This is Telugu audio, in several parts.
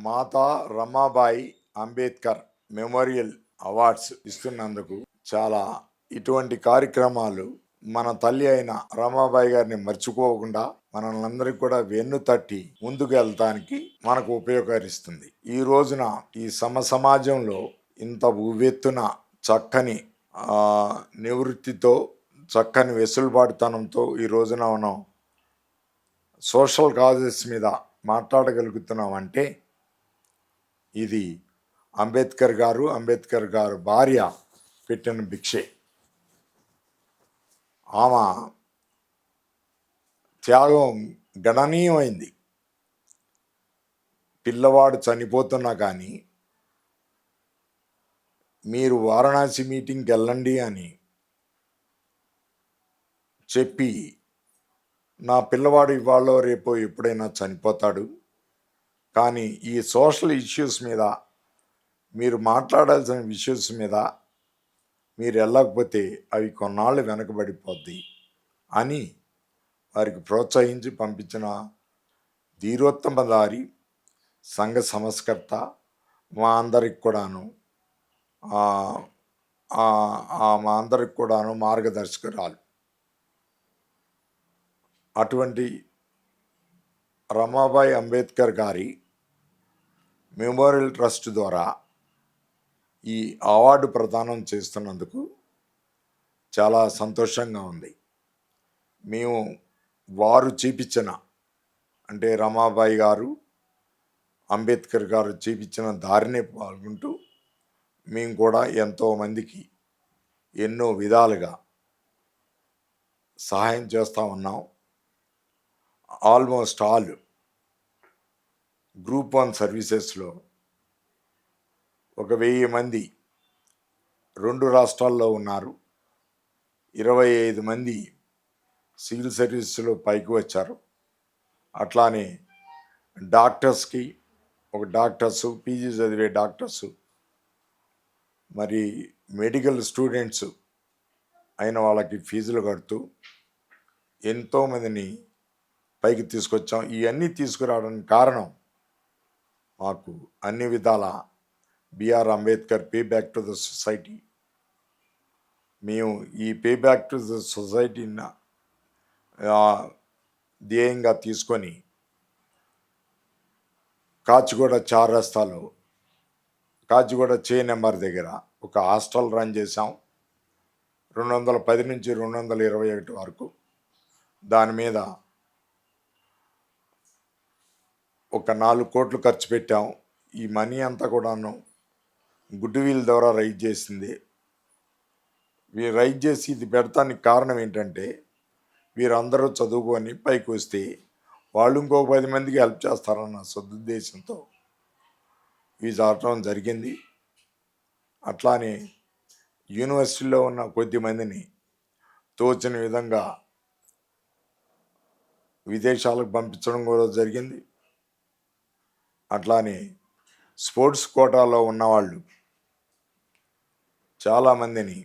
మాతా రమాబాయి అంబేద్కర్ మెమోరియల్ అవార్డ్స్ ఇస్తున్నందుకు చాలా ఇటువంటి కార్యక్రమాలు మన తల్లి అయిన రమాబాయి గారిని మర్చిపోకుండా మనల్ని కూడా వెన్ను తట్టి ముందుకు వెళ్తానికి మనకు ఉపయోగకరిస్తుంది ఈ రోజున ఈ సమ సమాజంలో ఇంత ఉవ్వెత్తున చక్కని నివృత్తితో చక్కని వెసులుబాటుతనంతో ఈ రోజున మనం సోషల్ కాజెస్ మీద మాట్లాడగలుగుతున్నాం అంటే ఇది అంబేద్కర్ గారు అంబేద్కర్ గారు భార్య పెట్టిన భిక్షే. ఆమె త్యాగం గణనీయమైంది. పిల్లవాడు చనిపోతున్నా కానీ మీరు వారణాసి మీటింగ్కి వెళ్ళండి అని చెప్పి నా పిల్లవాడు ఇవాళ రేపో ఎప్పుడైనా చనిపోతాడు. కానీ ఈ సోషల్ ఇష్యూస్ మీద మీరు మాట్లాడాల్సిన ఇష్యూస్ మీద మీరు వెళ్ళకపోతే అవి కొన్నాళ్ళు వెనకబడిపోద్ది అని వారికి ప్రోత్సహించి పంపించిన ధీరోత్తమదారి సంఘ సంస్కర్త మా అందరికి కూడాను మా అందరికి కూడాను మార్గదర్శకురాలు. అటువంటి రమాబాయి అంబేద్కర్ గారి మెమోరియల్ ట్రస్ట్ ద్వారా ఈ అవార్డు ప్రదానం చేస్తున్నందుకు చాలా సంతోషంగా ఉంది. మేము వారు చూపించిన అంటే రమాబాయి గారు అంబేద్కర్ గారు చూపించిన దారినే పాల్గొంటూ మేము కూడా ఎంతోమందికి ఎన్నో విధాలుగా సహాయం చేస్తూ ఉన్నాం. ఆల్మోస్ట్ ఆల్ గ్రూప్ వన్ సర్వీసెస్లో ఒక వెయ్యి మంది రెండు రాష్ట్రాల్లో ఉన్నారు. ఇరవై ఐదు మంది సివిల్ సర్వీస్లో పైకి వచ్చారు. అట్లానే డాక్టర్స్కి ఒక డాక్టర్స్ పీజీ చదివే డాక్టర్స్ మరి మెడికల్ స్టూడెంట్స్ అయిన వాళ్ళకి ఫీజులు కడుతూ ఎంతోమందిని పైకి తీసుకొచ్చాం. ఇవన్నీ తీసుకురావడానికి కారణం మాకు అన్ని విధాల BR Ambedkar pay back to the society. మేము ఈ పే బ్యాక్ టు ద సొసైటీని ధ్యేయంగా తీసుకొని కాచిగూడ చార్ చారస్తాలో కాచిగూడ చే నెంబర్ దగ్గర ఒక హాస్టల్ రన్ చేసాం రెండు వందల పది నుంచి రెండు వందల ఇరవై ఒకటి వరకు. దాని మీద ఒక నాలుగు కోట్లు ఖర్చు పెట్టాం. ఈ మనీ అంతా కూడాను గుడ్ వీల్ ద్వారా రైజ్ చేసింది. వీరు రైజ్ చేసి ఇది పెడతానికి కారణం ఏంటంటే వీరందరూ చదువుకొని పైకి వస్తే వాళ్ళు ఇంకో పది మందికి హెల్ప్ చేస్తారన్న సదుద్దేశంతో ఇవి జరగడం జరిగింది. అట్లానే యూనివర్సిటీలో ఉన్న కొద్ది మందిని తోచిన విధంగా విదేశాలకు పంపించడం కూడా జరిగింది. అట్లానే స్పోర్ట్స్ కోటాలో ఉన్నవాళ్ళు చాలామందిని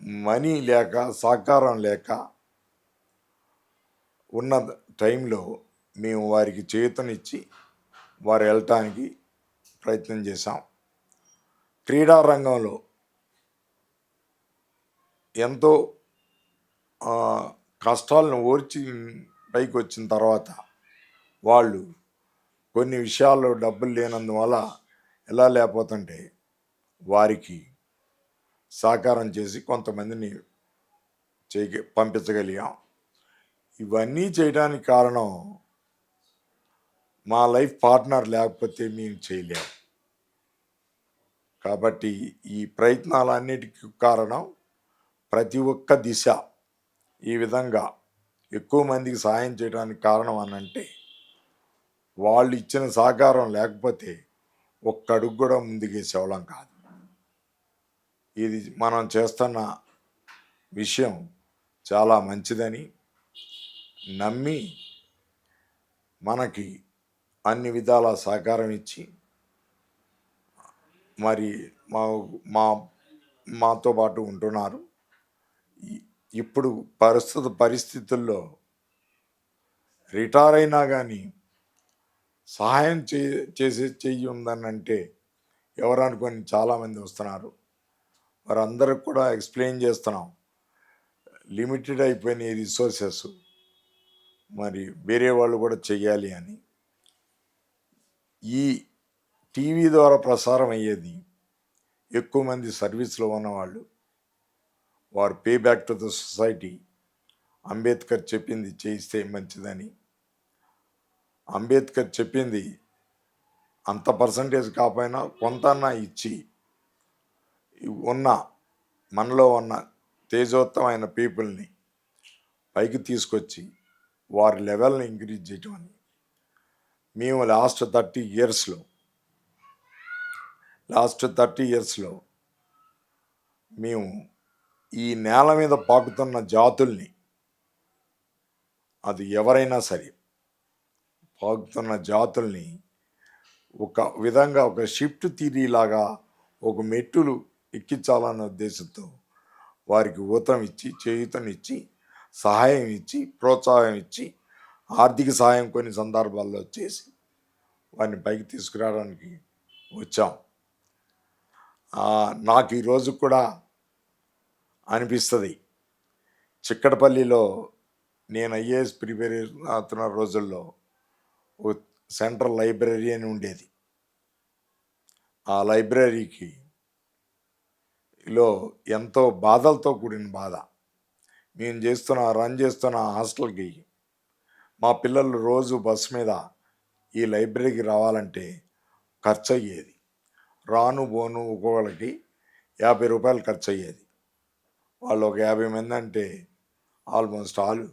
మనీ లేక సహకారం లేక ఉన్న టైంలో మేము వారికి చేతనిచ్చి వారు వెళ్ళటానికి ప్రయత్నం చేశాం. క్రీడా రంగంలో ఎంతో కష్టాలను ఓర్చి పైకి వచ్చిన తర్వాత వాళ్ళు కొన్ని విషయాల్లో డబ్బులు లేనందువల్ల ఎలా లేకపోతుంటే వారికి సహకారం చేసి కొంతమందిని చేయ పంపించగలిగాం. ఇవన్నీ చేయడానికి కారణం మా లైఫ్ పార్ట్నర్ లేకపోతే మేము చేయలేం. కాబట్టి ఈ ప్రయత్నాలన్నిటికీ కారణం ప్రతి ఒక్క దిశ ఈ విధంగా ఎక్కువ మందికి సహాయం చేయడానికి కారణం అనంటే వాళ్ళు ఇచ్చిన సహకారం లేకపోతే ఒక్కడుగు కూడా కూడా ముందుకేసేవాళ్ళం కాదు. ఇది మనం చేస్తున్న విషయం చాలా మంచిదని నమ్మి మనకి అన్ని విధాల సహకారం ఇచ్చి మరి మా మా మాతో పాటు ఉంటున్నారు. ఇప్పుడు ప్రస్తుత పరిస్థితుల్లో రిటైర్ అయినా కానీ సహాయం చే చేసే చెయ్యి ఉందని అంటే ఎవరు అనుకొని చాలామంది వస్తున్నారు. వారందరికి కూడా ఎక్స్ప్లెయిన్ చేస్తున్నాం. లిమిటెడ్ అయిపోయిన రిసోర్సెస్ మరి వేరే వాళ్ళు కూడా చెయ్యాలి అని. ఈ టీవీ ద్వారా ప్రసారం అయ్యేది ఎక్కువ మంది సర్వీస్లో ఉన్నవాళ్ళు. వారు pay back to the society. Ambedkar చెప్పింది చేయిస్తే మంచిదని. అంబేద్కర్ చెప్పింది అంత పర్సంటేజ్ కాకపోయినా కొంతన్నా ఇచ్చి. ఉన్న మనలో ఉన్న తేజోత్తమైన పీపుల్ని పైకి తీసుకొచ్చి వారి లెవెల్ని ఇంక్రీజ్ చేయటం అని. మేము లాస్ట్ థర్టీ ఇయర్స్లో లాస్ట్ థర్టీ ఇయర్స్లో మేము ఈ నేల మీద పాకుతున్న జాతుల్ని అది ఎవరైనా సరే పాకుతున్న జాతుల్ని ఒక విధంగా ఒక షిఫ్ట్ తీరీలాగా ఒక మెట్టులు ఎక్కించాలన్న ఉద్దేశంతో వారికి ఊతం ఇచ్చి చేయుతనిచ్చి సహాయం ఇచ్చి ప్రోత్సాహం ఇచ్చి ఆర్థిక సహాయం కొన్ని సందర్భాల్లో చేసి వారిని పైకి తీసుకురావడానికి వచ్చాం. నాకు ఈరోజు కూడా అనిపిస్తుంది. చిక్కడపల్లిలో నేను ఐఏఎస్ ప్రిపేర్ అవుతున్న రోజుల్లో సెంట్రల్ లైబ్రరీ అని ఉండేది. ఆ లైబ్రరీకి లో ఎంతో బాధలతో కూడిన బాధ. మేము చేస్తున్న రన్ చేస్తున్న హాస్టల్కి మా పిల్లలు రోజు బస్ మీద ఈ లైబ్రరీకి రావాలంటే ఖర్చు అయ్యేది రాను పోను ఒక్కొక్కరికి యాభై రూపాయలు ఖర్చు అయ్యేది వాళ్ళు ఒక యాభై మంది అంటే ఆల్మోస్ట్ ఆల్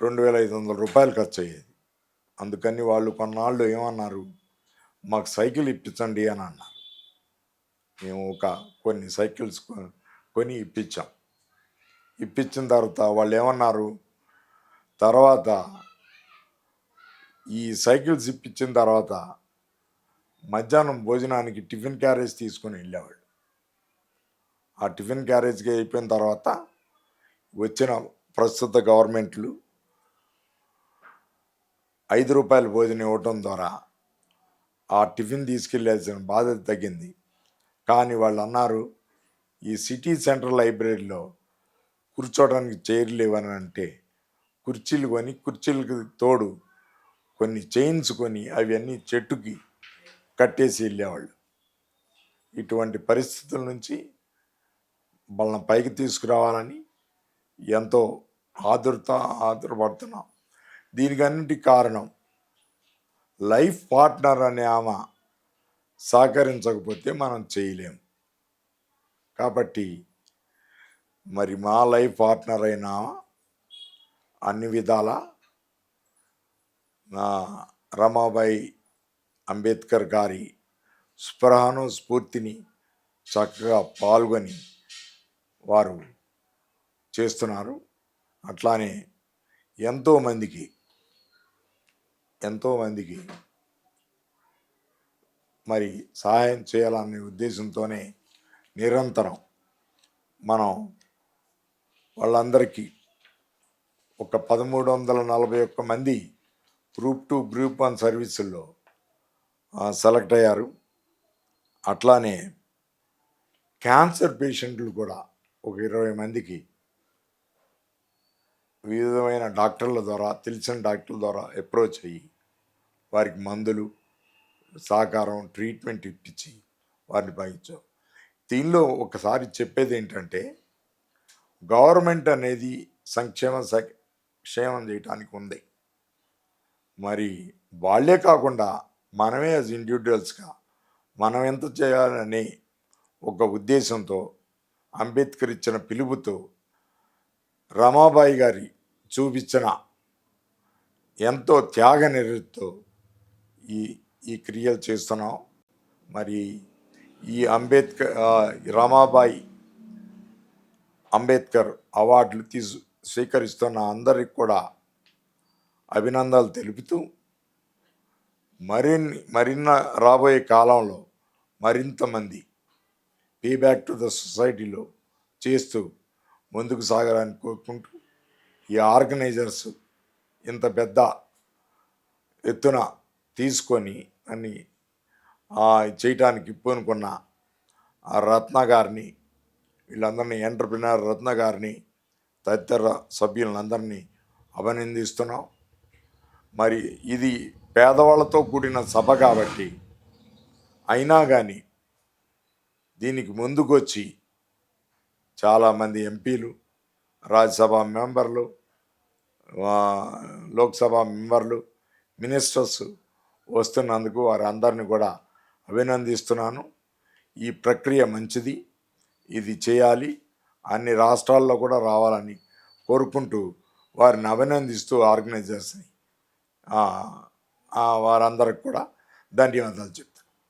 రెండు వేల ఐదు వందల రూపాయలు ఖర్చు అయ్యేది అందుకని వాళ్ళు కొన్నాళ్ళు ఏమన్నారు? మాకు సైకిల్ ఇప్పించండి అని అన్నారు. మేము ఒక కొన్ని సైకిల్స్ కొని ఇప్పించాం. ఇప్పించిన తర్వాత వాళ్ళు ఏమన్నారు? తర్వాత ఈ సైకిల్స్ ఇప్పించిన తర్వాత మధ్యాహ్నం భోజనానికి టిఫిన్ క్యారేజ్ తీసుకొని వెళ్ళేవాళ్ళు. ఆ టిఫిన్ క్యారేజ్కి అయిపోయిన తర్వాత వచ్చిన ప్రస్తుత గవర్నమెంట్లు ఐదు రూపాయల భోజనం ఇవ్వటం ద్వారా ఆ టిఫిన్ తీసుకెళ్ళాల్సిన బాధ్యత తగ్గింది. కానీ వాళ్ళు అన్నారు ఈ సిటీ సెంట్రల్ లైబ్రరీలో కూర్చోవడానికి చైర్లు లేవని అంటే కుర్చీలు కొని కుర్చీలకు తోడు కొన్ని చైన్స్ కొని అవన్నీ చెట్టుకి కట్టేసి వెళ్ళేవాళ్ళు. ఇటువంటి పరిస్థితుల నుంచి వాళ్ళని పైకి తీసుకురావాలని ఎంతో ఆదుర్త ఆదురపడుతున్నాం. దీనికి కారణం లైఫ్ పార్ట్నర్ అనే ఆమె సహకరించకపోతే మనం చేయలేం. కాబట్టి మరి మా లైఫ్ పార్ట్నర్ అయిన అన్ని విధాల నా రమాబాయి అంబేద్కర్ గారి స్పృహను స్ఫూర్తిని చక్కగా పాల్గొని వారు చేస్తున్నారు. అట్లానే ఎంతోమందికి ఎంతోమందికి మరి సహాయం చేయాలనే ఉద్దేశంతోనే నిరంతరం మనం వాళ్ళందరికీ ఒక పదమూడు వందల నలభై ఒక్క మంది గ్రూప్ టూ గ్రూప్ వన్ సర్వీసుల్లో సెలెక్ట్ అయ్యారు. అట్లానే క్యాన్సర్ పేషెంట్లు కూడా ఒక ఇరవై మందికి వివిధమైన డాక్టర్ల ద్వారా తెలిసిన డాక్టర్ల ద్వారా అప్రోచ్ అయ్యి వారికి మందులు సహకారం ట్రీట్మెంట్ ఇప్పించి వారిని పంపించాం దీనిలో ఒకసారి చెప్పేది ఏంటంటే గవర్నమెంట్ అనేది సంక్షేమ క్షేమం చేయటానికి ఉంది. మరి వాళ్ళే కాకుండా మనమే యాజ్ ఇండివిజువల్స్గా మనం ఎంత చేయాలని ఒక ఉద్దేశంతో అంబేద్కర్ ఇచ్చిన పిలుపుతో రమాబాయి గారి చూపించిన ఎంతో త్యాగ నిరతితో ఈ ఈ క్రియలు చేస్తున్నాం. మరి ఈ అంబేద్కర్ రమాబాయి అంబేద్కర్ అవార్డులు తీసు స్వీకరిస్తున్న అందరికి కూడా అభినందనలు తెలుపుతూ మరిన్ని మరిన్న రాబోయే కాలంలో మరింతమంది payback pay back to the సొసైటీలో చేస్తూ ముందుకు సాగాలని కోరుకుంటూ ఈ ఆర్గనైజర్స్ ఇంత పెద్ద ఎత్తున తీసుకొని అని చేయటానికి పూనుకున్న ఆ రత్న గారిని వీళ్ళందరినీ ఎంటర్ప్రినర్ రత్న గారిని తదితర సభ్యులందరినీ అభినందిస్తున్నాం. మరి ఇది పేదవాళ్ళతో కూడిన సభ కాబట్టి అయినా కానీ దీనికి ముందుకొచ్చి చాలామంది ఎంపీలు రాజ్యసభ మెంబర్లు లోక్సభ మెంబర్లు మినిస్టర్స్ వస్తున్నందుకు వారందరిని కూడా అభినందిస్తున్నాను. ఈ ప్రక్రియ మంచిది. ఇది చేయాలి. అన్ని రాష్ట్రాల్లో కూడా రావాలని కోరుకుంటూ వారిని అభినందిస్తూ ఆర్గనైజర్స్ని వారందరికి కూడా ధన్యవాదాలు చెప్తున్నాను